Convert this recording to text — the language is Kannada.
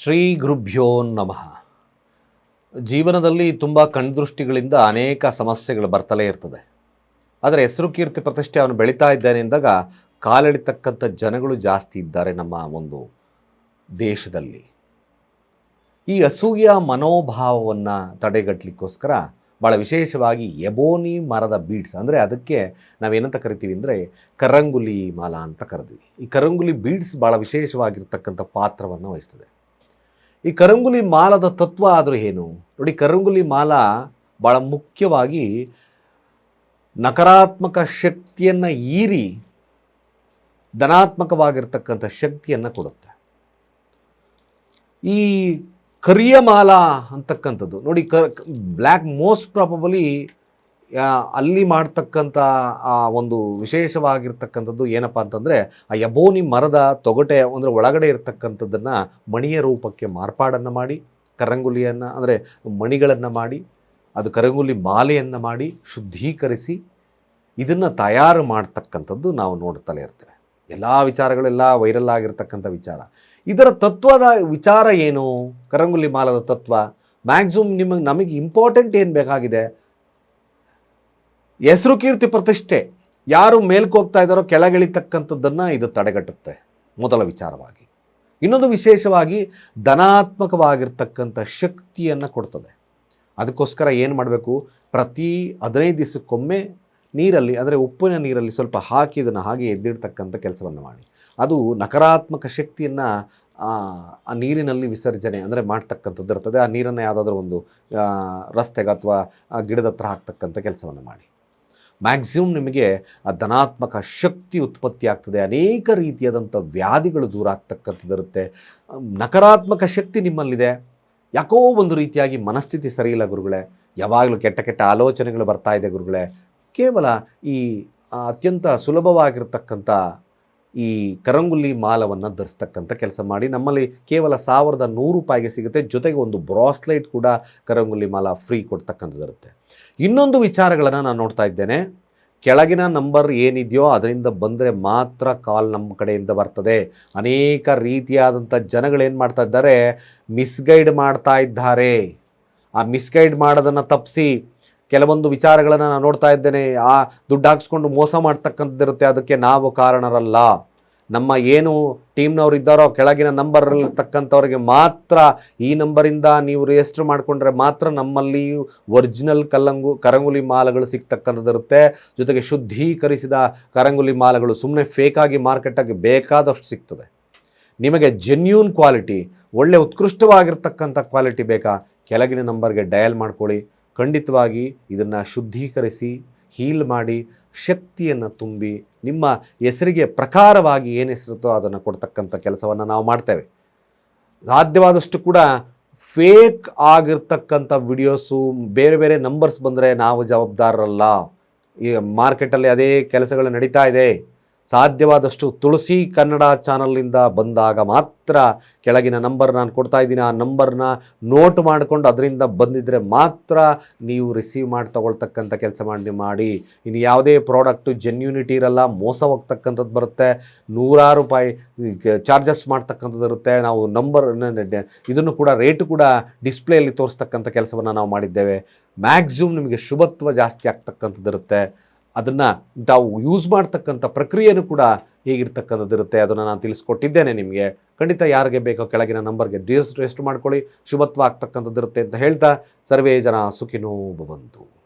ಶ್ರೀ ಗುರುಭ್ಯೋ ನಮಃ. ಜೀವನದಲ್ಲಿ ತುಂಬ ಕಣ್ದೃಷ್ಟಿಗಳಿಂದ ಅನೇಕ ಸಮಸ್ಯೆಗಳು ಬರ್ತಲೇ ಇರ್ತದೆ. ಆದರೆ ಹೆಸರು ಕೀರ್ತಿ ಪ್ರತಿಷ್ಠೆ ಅವನು ಬೆಳೀತಾ ಇದ್ದಾನೆ ಎಂದಾಗ ಕಾಲೆಳಿತಕ್ಕಂಥ ಜನಗಳು ಜಾಸ್ತಿ ಇದ್ದಾರೆ ನಮ್ಮ ಒಂದು ದೇಶದಲ್ಲಿ. ಈ ಅಸೂಯ ಮನೋಭಾವವನ್ನು ತಡೆಗಟ್ಟಲಿಕ್ಕೋಸ್ಕರ ಭಾಳ ವಿಶೇಷವಾಗಿ ಎಬೋನಿ ಮರದ ಬೀಡ್ಸ್, ಅಂದರೆ ಅದಕ್ಕೆ ನಾವೇನಂತ ಕರಿತೀವಿ ಅಂದರೆ ಕರಂಗುಲಿ ಮಾಲ ಅಂತ ಕರೆದ್ವಿ. ಈ ಕರಂಗುಲಿ ಬೀಡ್ಸ್ ಭಾಳ ವಿಶೇಷವಾಗಿರ್ತಕ್ಕಂಥ ಪಾತ್ರವನ್ನು ವಹಿಸ್ತದೆ. ಈ ಕರಂಗುಲಿ ಮಾಲದ ತತ್ವ ಆದರೂ ಏನು? ನೋಡಿ, ಕರಂಗುಲಿ ಮಾಲ ಭಾಳ ಮುಖ್ಯವಾಗಿ ನಕಾರಾತ್ಮಕ ಶಕ್ತಿಯನ್ನು ಈರಿ ಧನಾತ್ಮಕವಾಗಿರ್ತಕ್ಕಂಥ ಶಕ್ತಿಯನ್ನು ಕೊಡುತ್ತೆ. ಈ ಕರಿಯ ಮಾಲ ಅಂತಕ್ಕಂಥದ್ದು, ನೋಡಿ ಕ, ಬ್ಲ್ಯಾಕ್ ಮೋಸ್ಟ್ ಪ್ರಾಬಬಲಿ ಅಲ್ಲಿ ಮಾಡ್ತಕ್ಕಂಥ ಆ, ಒಂದು ವಿಶೇಷವಾಗಿರ್ತಕ್ಕಂಥದ್ದು ಏನಪ್ಪ ಅಂತಂದರೆ, ಆ ಯಬೋನಿ ಮರದ ತೊಗಟೆ ಅಂದರೆ ಒಳಗಡೆ ಇರತಕ್ಕಂಥದ್ದನ್ನು ಮಣಿಯ ರೂಪಕ್ಕೆ ಮಾರ್ಪಾಡನ್ನು ಮಾಡಿ, ಕರಂಗುಲಿಯನ್ನು ಅಂದರೆ ಮಣಿಗಳನ್ನು ಮಾಡಿ, ಅದು ಕರಂಗುಲಿ ಮಾಲೆಯನ್ನು ಮಾಡಿ ಶುದ್ಧೀಕರಿಸಿ, ಇದನ್ನು ತಯಾರು ಮಾಡ್ತಕ್ಕಂಥದ್ದು ನಾವು ನೋಡ್ತಲೇ ಇರ್ತೇವೆ. ಎಲ್ಲ ವಿಚಾರಗಳೆಲ್ಲ ವೈರಲ್ ಆಗಿರ್ತಕ್ಕಂಥ ವಿಚಾರ. ಇದರ ತತ್ವದ ವಿಚಾರ ಏನು? ಕರಂಗುಲಿ ಮಾಲದ ತತ್ವ. ಮ್ಯಾಕ್ಸಿಮಮ್ ನಿಮಗೆ, ನಮಗೆ ಇಂಪಾರ್ಟೆಂಟ್ ಏನು ಬೇಕಾಗಿದೆ? ಹೆಸರು ಕೀರ್ತಿ ಪ್ರತಿಷ್ಠೆ. ಯಾರು ಮೇಲ್ಕ್ ಹೋಗ್ತಾ ಇದ್ದಾರೋ ಕೆಳಗಿಳಿತಕ್ಕಂಥದ್ದನ್ನು ಇದು ತಡೆಗಟ್ಟುತ್ತೆ. ಮೊದಲ ವಿಚಾರವಾಗಿ. ಇನ್ನೊಂದು ವಿಶೇಷವಾಗಿ ಧನಾತ್ಮಕವಾಗಿರ್ತಕ್ಕಂಥ ಶಕ್ತಿಯನ್ನು ಕೊಡ್ತದೆ. ಅದಕ್ಕೋಸ್ಕರ ಏನು ಮಾಡಬೇಕು? ಪ್ರತಿ ಹದಿನೈದು ದಿವಸಕ್ಕೊಮ್ಮೆ ನೀರಲ್ಲಿ, ಅಂದರೆ ಉಪ್ಪಿನ ನೀರಲ್ಲಿ ಸ್ವಲ್ಪ ಹಾಕಿ ಇದನ್ನು ಹಾಗೆ ಎದ್ದಿಡ್ತಕ್ಕಂಥ ಕೆಲಸವನ್ನು ಮಾಡಿ. ಅದು ನಕಾರಾತ್ಮಕ ಶಕ್ತಿಯನ್ನು, ಆ ನೀರಿನಲ್ಲಿ ವಿಸರ್ಜನೆ, ಅಂದರೆ ಮಾಡ್ತಕ್ಕಂಥದ್ದು ಇರ್ತದೆ ಆ ನೀರನ್ನು ಯಾವುದಾದ್ರೂ ಒಂದು ರಸ್ತೆಗೆ ಅಥವಾ ಗಿಡದ ಹತ್ರ ಹಾಕ್ತಕ್ಕಂಥ ಕೆಲಸವನ್ನು ಮಾಡಿ. ಮ್ಯಾಕ್ಸಿಮಮ್ ನಿಮಗೆ ಆ ಧನಾತ್ಮಕ ಶಕ್ತಿ ಉತ್ಪತ್ತಿ ಆಗ್ತದೆ. ಅನೇಕ ರೀತಿಯಾದಂಥ ವ್ಯಾಧಿಗಳು ದೂರ ಆಗ್ತಕ್ಕಂಥದ್ದಿರುತ್ತೆ. ನಕಾರಾತ್ಮಕ ಶಕ್ತಿ ನಿಮ್ಮಲ್ಲಿದೆ. ಯಾಕೋ ಒಂದು ರೀತಿಯಾಗಿ ಮನಸ್ಥಿತಿ ಸರಿಯಿಲ್ಲ ಗುರುಗಳೇ. ಯಾವಾಗಲೂ ಕೆಟ್ಟ ಕೆಟ್ಟ ಆಲೋಚನೆಗಳು ಬರ್ತಾ ಇದೆ ಗುರುಗಳೇ. ಕೇವಲ ಈ ಅತ್ಯಂತ ಸುಲಭವಾಗಿರ್ತಕ್ಕಂಥ ಈ ಕರಂಗುಲಿ ಮಾಲವನ್ನು ಧರಿಸ್ತಕ್ಕಂಥ ಕೆಲಸ ಮಾಡಿ ನಮ್ಮಲ್ಲಿ ಕೇವಲ ಸಾವಿರದ ನೂರು ರೂಪಾಯಿಗೆ ಸಿಗುತ್ತೆ. ಜೊತೆಗೆ ಒಂದು ಬ್ರಾಸ್ಲೈಟ್ ಕೂಡ ಕರಂಗುಲಿ ಮಾಲ ಫ್ರೀ ಕೊಡ್ತಕ್ಕಂಥದ್ದಿರುತ್ತೆ ಇನ್ನೊಂದು ವಿಚಾರಗಳನ್ನು ನಾನು ನೋಡ್ತಾ ಇದ್ದೇನೆ. ಕೆಳಗಿನ ನಂಬರ್ ಏನಿದೆಯೋ ಅದರಿಂದ ಬಂದರೆ ಮಾತ್ರ ಕಾಲ್ ನಮ್ಮ ಕಡೆಯಿಂದ ಬರ್ತದೆ. ಅನೇಕ ರೀತಿಯಾದಂಥ ಜನಗಳೇನು ಮಾಡ್ತಾ ಇದ್ದಾರೆ? ಮಿಸ್ಗೈಡ್ ಮಾಡ್ತಾ ಇದ್ದಾರೆ. ಆ ಮಿಸ್ಗೈಡ್ ಮಾಡೋದನ್ನು ತಪ್ಪಿಸಿ ಕೆಲವೊಂದು ವಿಚಾರಗಳನ್ನು ನಾನು ನೋಡ್ತಾ ಇದ್ದೇನೆ. ಆ ದುಡ್ಡು ಹಾಕ್ಸ್ಕೊಂಡು ಮೋಸ ಮಾಡ್ತಕ್ಕಂಥದ್ದಿರುತ್ತೆ. ಅದಕ್ಕೆ ನಾವು ಕಾರಣರಲ್ಲ. ನಮ್ಮ ಏನು ಟೀಮ್ನವ್ರು ಇದ್ದಾರೋ ಕೆಳಗಿನ ನಂಬರ್ ತಕ್ಕಂಥವ್ರಿಗೆ ಮಾತ್ರ ಈ ನಂಬರಿಂದ ನೀವು ರಿಜಿಸ್ಟರ್ ಮಾಡಿಕೊಂಡ್ರೆ ಮಾತ್ರ ನಮ್ಮಲ್ಲಿ ಒರಿಜಿನಲ್ ಕಲ್ಲಂಗು, ಕರಂಗುಲಿ ಮಾಲಗಳು ಸಿಗ್ತಕ್ಕಂಥದ್ದಿರುತ್ತೆ. ಜೊತೆಗೆ ಶುದ್ಧೀಕರಿಸಿದ ಕರಂಗುಲಿ ಮಾಲಗಳು ಸುಮ್ಮನೆ ಫೇಕಾಗಿ ಮಾರ್ಕೆಟಾಗಿ ಬೇಕಾದಷ್ಟು ಸಿಗ್ತದೆ. ನಿಮಗೆ ಜೆನ್ಯೂನ್ ಕ್ವಾಲಿಟಿ ಒಳ್ಳೆ ಉತ್ಕೃಷ್ಟವಾಗಿರ್ತಕ್ಕಂಥ ಕ್ವಾಲಿಟಿ ಬೇಕಾ? ಕೆಳಗಿನ ನಂಬರ್ಗೆ ಡಯಲ್ ಮಾಡ್ಕೊಳ್ಳಿ. ಖಂಡಿತವಾಗಿ ಇದನ್ನು ಶುದ್ಧೀಕರಿಸಿ, ಹೀಲ್ ಮಾಡಿ, ಶಕ್ತಿಯನ್ನು ತುಂಬಿ, ನಿಮ್ಮ ಹೆಸರಿಗೆ ಪ್ರಕಾರವಾಗಿ ಏನು ಹೆಸರುತ್ತೋ ಅದನ್ನು ಕೊಡ್ತಕ್ಕಂಥ ಕೆಲಸವನ್ನು ನಾವು ಮಾಡ್ತೇವೆ. ಸಾಧ್ಯವಾದಷ್ಟು ಕೂಡ ಫೇಕ್ ಆಗಿರ್ತಕ್ಕಂಥ ವಿಡಿಯೋಸು, ಬೇರೆ ಬೇರೆ ನಂಬರ್ಸ್ ಬಂದರೆ ನಾವು ಜವಾಬ್ದಾರರಲ್ಲ. ಈ ಮಾರ್ಕೆಟಲ್ಲಿ ಅದೇ ಕೆಲಸಗಳು ನಡೀತಾ ಇದೆ. ಸಾಧ್ಯವಾದಷ್ಟು ತುಳಸಿ ಕನ್ನಡ ಚಾನಲ್ನಿಂದ ಬಂದಾಗ ಮಾತ್ರ ಕೆಳಗಿನ ನಂಬರ್ ನಾನು ಕೊಡ್ತಾ ಇದ್ದೀನಿ. ಆ ನಂಬರ್ನ ನೋಟ್ ಮಾಡಿಕೊಂಡು ಅದರಿಂದ ಬಂದಿದ್ದರೆ ಮಾತ್ರ ನೀವು ರಿಸೀವ್ ಮಾಡಿ ತಗೊಳ್ತಕ್ಕಂಥ ಕೆಲಸ ಮಾಡಿ ಮಾಡಿ. ಇನ್ನು ಯಾವುದೇ ಪ್ರಾಡಕ್ಟು ಜೆನ್ಯೂನಿಟಿ ಇರಲ್ಲ, ಮೋಸ ಹೋಗ್ತಕ್ಕಂಥದ್ದು ಬರುತ್ತೆ. ನೂರಾರು ರೂಪಾಯಿ ಚಾರ್ಜಸ್ ಮಾಡ್ತಕ್ಕಂಥದ್ದು ಇರುತ್ತೆ. ನಾವು ನಂಬರ್ ಇದನ್ನು ಕೂಡ ರೇಟು ಕೂಡ ಡಿಸ್ಪ್ಲೇಯಲ್ಲಿ ತೋರಿಸ್ತಕ್ಕಂಥ ಕೆಲಸವನ್ನು ನಾವು ಮಾಡಿದ್ದೇವೆ. ಮ್ಯಾಕ್ಸಿಮಮ್ ನಿಮಗೆ ಶುಭತ್ವ ಜಾಸ್ತಿ ಆಗ್ತಕ್ಕಂಥದ್ದು ಇರುತ್ತೆ. ಅದನ್ನು ತಾವು ಯೂಸ್ ಮಾಡ್ತಕ್ಕಂಥ ಪ್ರಕ್ರಿಯೆನೂ ಕೂಡ ಹೇಗಿರ್ತಕ್ಕಂಥದ್ದಿರುತ್ತೆ. ಅದನ್ನು ನಾನು ತಿಳಿಸ್ಕೊಟ್ಟಿದ್ದೇನೆ ನಿಮಗೆ. ಖಂಡಿತ ಯಾರಿಗೆ ಬೇಕೋ ಕೆಳಗಿನ ನಂಬರ್ಗೆ ರೆಸ್ಟ್ ಮಾಡ್ಕೊಳ್ಳಿ. ಶುಭತ್ವ ಆಗ್ತಕ್ಕಂಥದ್ದಿರುತ್ತೆ ಅಂತ ಹೇಳ್ತಾ ಸರ್ವೇ ಜನ ಸುಖಿನೋ ಭವಂತು